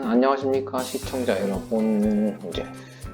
안녕하십니까 시청자 여러분. 이제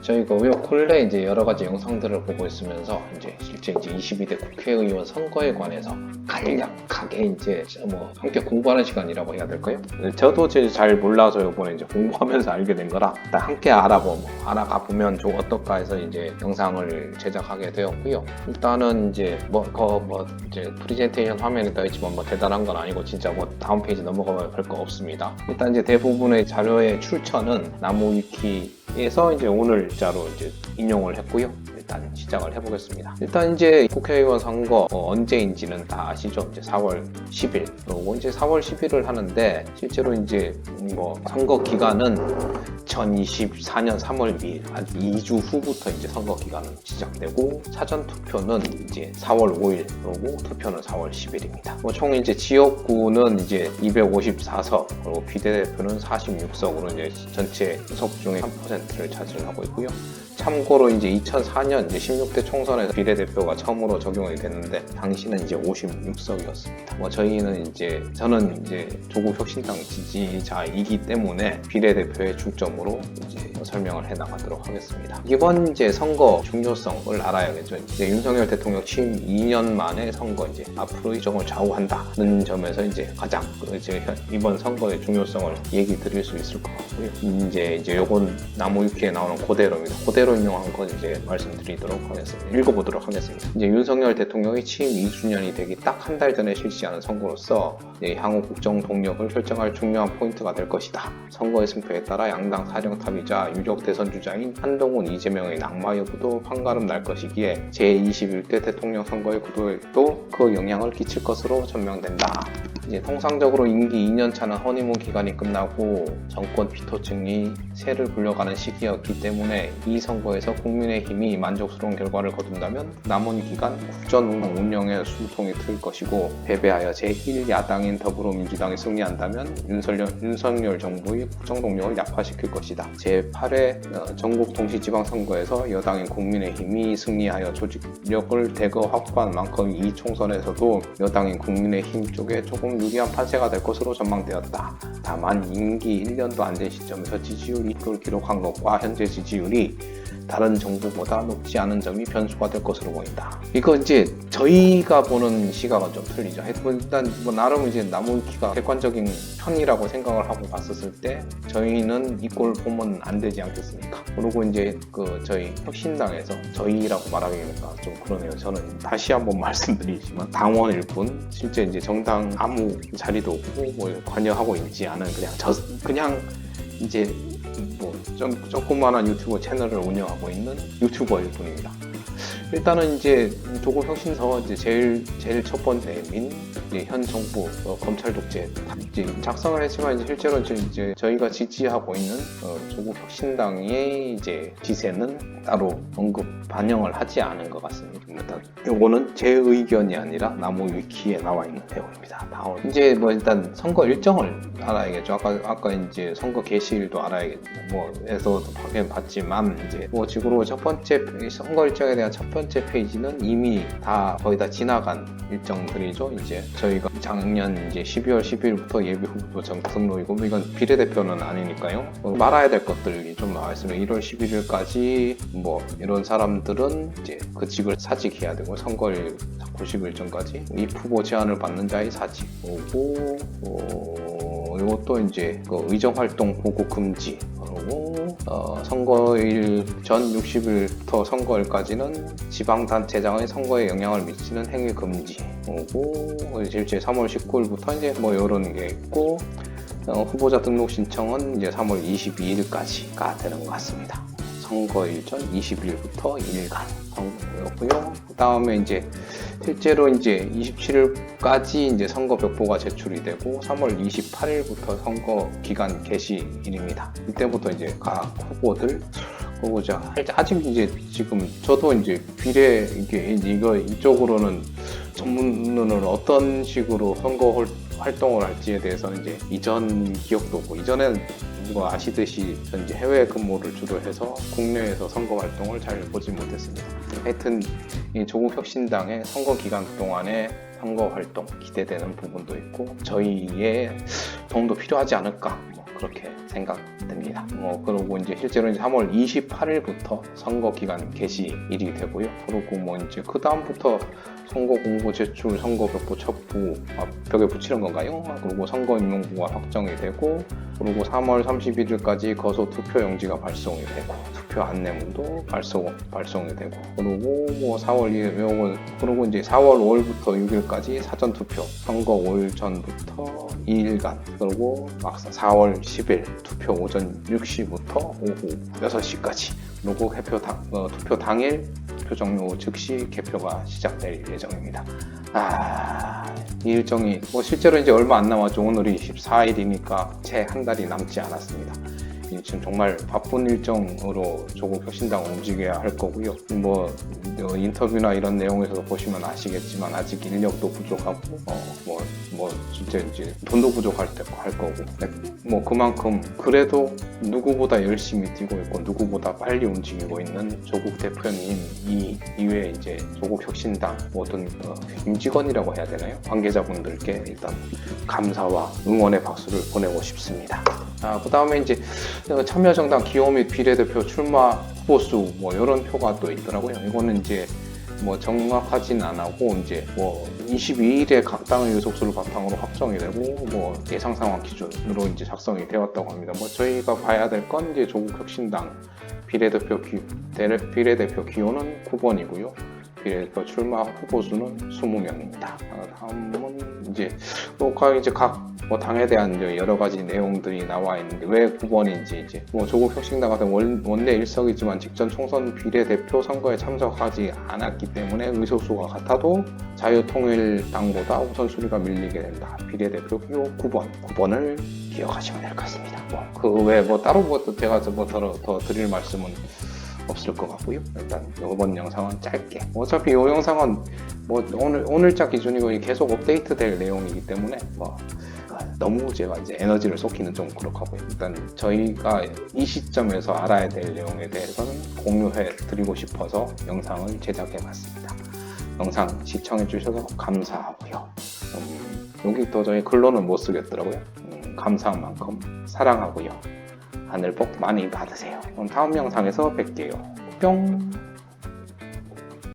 저희가 요 근래 이제 여러 가지 영상들을 보고 있으면서 이제 실제 이제 22대 국회의원 선거에 관해서 간략하게 이제 뭐 함께 공부하는 시간이라고 해야 될까요? 네, 저도 이제 잘 몰라서 요번에 이제 공부하면서 알게 된 거라 함께 알아보 알아가 보면 좀 어떨까 해서 이제 영상을 제작하게 되었고요. 일단은 이제 뭐뭐 뭐 이제 프리젠테이션 화면에 떠 있지만 뭐 대단한 건 아니고 진짜 뭐 다음 페이지 넘어가면 별거 없습니다. 일단 이제 대부분의 자료의 출처는 나무위키 에서 이제 오늘 자로 이제 인용을 했고요. 일단 시작을 해보겠습니다. 일단 이제 국회의원 선거 어, 언제인지는 다 아시죠? 이제 4월 10일. 그리고 이제 4월 10일을 하는데 실제로 이제 뭐 선거 기간은 2024년 3월 2일, 한 2주 후부터 이제 선거 기간은 시작되고 사전 투표는 이제 4월 5일 그리고 투표는 4월 10일입니다. 뭐 총 이제 지역구는 이제 254석 그리고 비례대표는 46석으로 이제 전체 석 중에 3%를 차지하고 있고요. 참고로 이제 2004년 이제 16대 총선에서 비례대표가 처음으로 적용이 됐는데 당시는 이제 56석이었습니다. 뭐 저희는 이제 저는 이제 조국 혁신당 지지자이기 때문에 비례대표의 중점으로 이제 설명을 해 나가도록 하겠습니다. 이번 이제 선거 중요성을 알아야겠죠. 이제 윤석열 대통령 취임 2년 만에 선거 이제 앞으로의 정을 좌우한다는 점에서 이제 가장 그 이제 현- 이번 선거의 중요성을 얘기 드릴 수 있을 것 같고요. 이제 이제 요건 나무위키에 나오는 그대로입니다. 그대로 인용한 건 이제 말씀드리도록 하겠습니다. 읽어보도록 하겠습니다. 이제 윤석열 대통령이 취임 2주년이 되기 딱 한 달 전에 실시하는 선거로서 향후 국정 동력을 결정할 중요한 포인트가 될 것이다. 선거의 승패에 따라 양당 사령탑이자 유력 대선 주자인 한동훈, 이재명의 낙마 여부도 판가름 날 것이기에 제21대 대통령 선거의 구도에도 그 영향을 끼칠 것으로 전망된다. 이제 통상적으로 임기 2년 차는 허니문 기간이 끝나고 정권 피토층이 새를 불려가는 시기였기 때문에 이 선거에서 국민의힘이 만족스러운 결과를 거둔다면 남은 기간 국전 운영에 숨통이 트일 것이고 패배하여 제1야당인 더불어민주당이 승리한다면 윤석열, 윤석열 정부의 국정 동력을 약화시킬 것이다. 제8회 전국 동시지방선거에서 여당인 국민의힘이 승리하여 조직력을 대거 확보한 만큼 이 총선에서도 여당인 국민의힘 쪽에 조금 유리한 판세가 될 것으로 전망되었다. 다만 임기 1년도 안 된 시점에서 지지율 이익을 기록한 것과 현재 지지율이 다른 정부보다 높지 않은 점이 변수가 될 것으로 보인다. 이거 이제 저희가 보는 시각은 좀 틀리죠. 일단 뭐 나름 이제 나무위키가 객관적인 편이라고 생각을 하고 봤었을 때 저희는 이꼴 보면 안 되지 않겠습니까? 그리고 이제 그 저희 혁신당에서 저희라고 말하기가 좀 그러네요. 저는 다시 한번 말씀드리지만 당원일 뿐 실제 이제 정당 아무 자리도 없고 뭐 관여하고 있지 않은 그냥 저 그냥 이제 뭐 좀, 조그마한 유튜브 채널을 운영하고 있는 유튜버일 뿐입니다. 일단은 이제 조국 혁신서 이제 제일 제일 첫 번째 민 이제 현 정부 어, 검찰 독재 이제 작성을 했지만 이제 실제로 이제, 저희가 지지하고 있는 어, 조국 혁신당의 이제 지세는 따로 언급 반영을 하지 않은 것 같습니다. 요거는 제 의견이 아니라 나무 위키에 나와 있는 내용입니다. 다음 이제 뭐 일단 선거 일정을 알아야겠죠. 아까 아까 이제 선거 개시일도 알아야겠고 뭐 해서 확인 봤지만 이제 뭐 지구로 첫 번째 페- 선거 일정에 대한 첫 번째 페이지는 이미 다 거의 다 지나간 일정들이죠. 이제 저희가 작년 이제 12월 12일부터 예비 후보 뭐 이건 비례대표는 아니니까요. 뭐 말아야 될 것들이 좀 나와 있으면 1월 11일까지 뭐 이런 사람들은 이제 그 직을 사직해야 되고 선거일 90일 전까지 입 후보 제안을 받는 자의 사직. 오고 어, 이것도 이제 그 의정 활동 보고 금지 그리고 어, 선거일 전 60일부터 선거일까지는 지방단체장의 선거에 영향을 미치는 행위 금지 오고 실제 3월 19일부터 이제 뭐 이런 게 있고 어, 후보자 등록 신청은 이제 3월 22일까지가 되는 것 같습니다. 선거일 전 20일부터 1간 선거였고요. 그 다음에 이제 실제로 이제 27일까지 이제 선거 벽보가 제출이 되고 3월 28일부터 선거 기간 개시일입니다. 이때부터 이제 각 후보들 후보자 아직 이제 지금 저도 이제 비례 이게 이거 이쪽으로는 전문으로는 어떤 식으로 선거 홀- 활동을 할지에 대해서는 이제 이전 기억도 없고 이전에는 뭐 아시듯이 전 이제 해외 근무를 주로 해서 국내에서 선거 활동을 잘 보지 못했습니다. 하여튼 이 조국 혁신당의 선거 기간 동안에 선거 활동 기대되는 부분도 있고 저희의 도움도 필요하지 않을까 뭐 그렇게 생각됩니다. 뭐 그리고 이제 실제로 이제 3월 28일부터 선거 기간 개시일이 되고요. 그리고 뭐 이제 그 다음부터 선거 공고 제출, 선거 벽보 첩부 아, 벽에 붙이는 건가요? 그리고 선거 임명부가 확정이 되고 그리고 3월 31일까지 거소 투표 용지가 발송이 되고 투표 안내문도 발송 발송이 되고 그리고 뭐 4월 2일 요거 그리고 이제 4월 5일부터 6일까지 사전 투표 선거 5일 전부터 2일간 그리고 막상 4월 10일 투표 오전 6시부터 오후 6시까지 그리고 개표 당, 어, 투표 당일 투표 종료 후 즉시 개표가 시작될 예정입니다. 아, 이 일정이 뭐 실제로 이제 얼마 안 남았죠. 오늘이 14일이니까 채 한 달이 남지 않았습니다. 이 지금 정말 바쁜 일정으로 조국 혁신당을 움직여야 할 거고요. 뭐 어, 인터뷰나 이런 내용에서 보시면 아시겠지만 아직 인력도 부족하고 어뭐 뭐 진짜 이제 돈도 부족할 때 할 거고 뭐 그만큼 그래도 누구보다 열심히 뛰고 있고 누구보다 빨리 움직이고 있는 조국 대표님 이 이외에 이제 조국 혁신당 모든 어, 임직원이라고 해야 되나요? 관계자분들께 일단 감사와 응원의 박수를 보내고 싶습니다. 아, 그 다음에 이제 참여정당 기호 및 비례대표 출마 후보수 뭐 이런 표가 또 있더라고요. 이거는 이제 뭐 정확하진 않았고 이제 뭐 22일에 각 당의 의석수를 바탕으로 확정이 되고 뭐 예상 상황 기준으로 이제 작성이 되었다고 합니다. 뭐 저희가 봐야 될 건 이제 조국 혁신당 비례대표 기 비례대표 기호는 9번이고요. 비례대표 출마 후보 수는 20명입니다. 다음은 이제 뭐가 이제 각 뭐 당에 대한 여러 가지 내용들이 나와 있는데 왜 9번인지 이제 뭐 조국 혁신당 같은 원, 원내 일석이지만 직전 총선 비례대표 선거에 참석하지 않았기 때문에 의석수가 같아도 자유통일당보다 우선순위가 밀리게 된다. 비례대표 기호 9번, 9번을 기억하시면 될 것 같습니다. 뭐 그 외에 뭐 따로 뭐또 제가 뭐 더 더 드릴 말씀은 없을 것 같고요. 일단 이번 영상은 짧게. 어차피 이 영상은 뭐 오늘 오늘자 기준이고 계속 업데이트 될 내용이기 때문에 뭐 너무 제가 이제 에너지를 쏟기는 좀 그렇고요. 일단 저희가 이 시점에서 알아야 될 내용에 대해서는 공유해 드리고 싶어서 영상을 제작해 봤습니다. 영상 시청해 주셔서 감사하고요. 음, 여기 또 저희 글로는 못 쓰겠더라고요. 음, 감사한 만큼 사랑하고요. 하늘 복 많이 받으세요. 그럼 다음 영상에서 뵐게요. 뿅!